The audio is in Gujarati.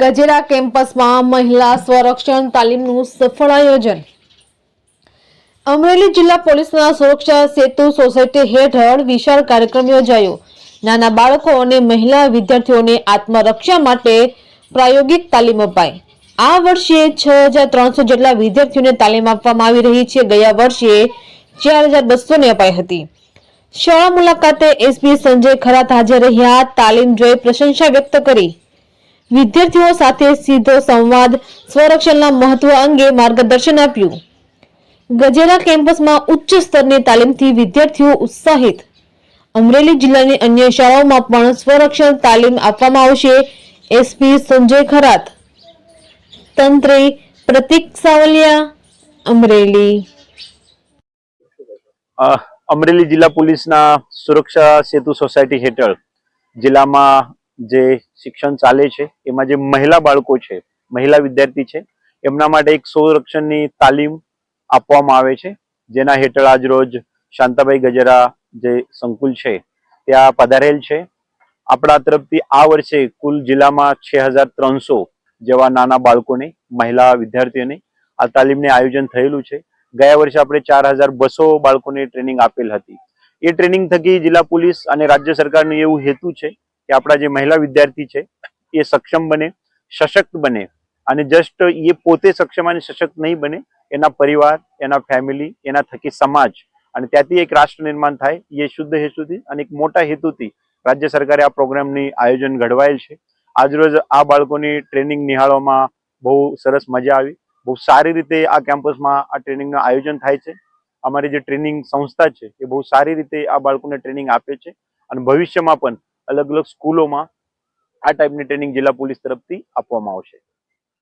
ગજેરા કેમ્પસમાં મહિલા સ્વરક્ષણ તાલીમનું સફળ આયોજન. અમરેલી જિલ્લા પોલીસના સુરક્ષા સેતુ સોસાયટી હેઠળ વિશાળ કાર્યક્રમ યોજાયો. નાના બાળકો અને મહિલા વિદ્યાર્થીઓને આત્મરક્ષા માટે પ્રાયોગિક તાલીમ અપાઈ. આ વર્ષે છ હજાર ત્રણસો જેટલા વિદ્યાર્થીઓને તાલીમ આપવામાં આવી રહી છે. ગયા વર્ષે ચાર હજાર બસોને અપાઈ હતી. શાળા મુલાકાતે એસપી સંજય ખરાત હાજર રહ્યા. તાલીમ જોઈ પ્રશંસા વ્યક્ત કરી. વિદ્યાર્થીઓ સાથે સીધો સંવાદ, સ્વરક્ષણના મહત્વ અંગે માર્ગદર્શન આપ્યું. ગજેરા કેમ્પસમાં ઉચ્ચ સ્તરની તાલીમથી વિદ્યાર્થીઓ ઉત્સાહિત. અમરેલી જિલ્લાની અન્ય શાળાઓમાં પણ સ્વરક્ષણ તાલીમ આપવામાં આવશે. એસપી સંજય ખરાત. તંત્રી પ્રતિક સાવલિયા, અમરેલી. અમરેલી જિલ્લા પોલીસના સુરક્ષા સેતુ સોસાયટી હેઠળ જિલ્લામાં જે શિક્ષણ ચાલે છે, એમાં જે મહિલા બાળકો છે, મહિલા વિદ્યાર્થી છે, એમના માટે એક સંરક્ષણની તાલીમ આપવામાં આવે છે, જેના હેઠળ આજ રોજ શાંતાભાઈ ગજરા જે સંકુલ છે, ત્યાં પધારેલ છે. આપણા તરફથી આ વર્ષે કુલ જિલ્લામાં છ હજાર ત્રણસો જેવા નાના બાળકોને, મહિલા વિદ્યાર્થીઓને આ તાલીમને આયોજન થયેલું છે. ગયા વર્ષે આપણે ચાર હજાર બસો બાળકોને ટ્રેનિંગ આપેલ હતી. એ ટ્રેનિંગ થકી જિલ્લા પોલીસ અને રાજ્ય સરકારનું એવું હેતુ છે કે આપણા જે મહિલા વિદ્યાર્થી છે, એ સક્ષમ બને, સશક્ત બને અને જસ્ટ એ પોતે સક્ષમ અને સશક્ત નહીં બને, એના પરિવાર, એના ફેમિલી એના થકી સમાજ અને ત્યાંથી એક રાષ્ટ્ર નિર્માણ થાય, એ શુદ્ધ હેતુથી અને એક મોટા હેતુથી રાજ્ય સરકારે આ પ્રોગ્રામની આયોજન ઘડવાયેલ છે. આજરોજ આ બાળકોની ટ્રેનિંગ નિહાળવામાં બહુ સરસ મજા આવી. બહુ સારી રીતે આ કેમ્પસમાં આ ટ્રેનિંગનું આયોજન થાય છે. અમારી જે ટ્રેનિંગ સંસ્થા છે, એ બહુ સારી રીતે આ બાળકોને ટ્રેનિંગ આપે છે અને ભવિષ્યમાં પણ અલગ અલગ સ્કૂલોમાં આ ટાઈપની ટ્રેનિંગ જિલ્લા પોલીસ તરફથી આપવામાં આવશે.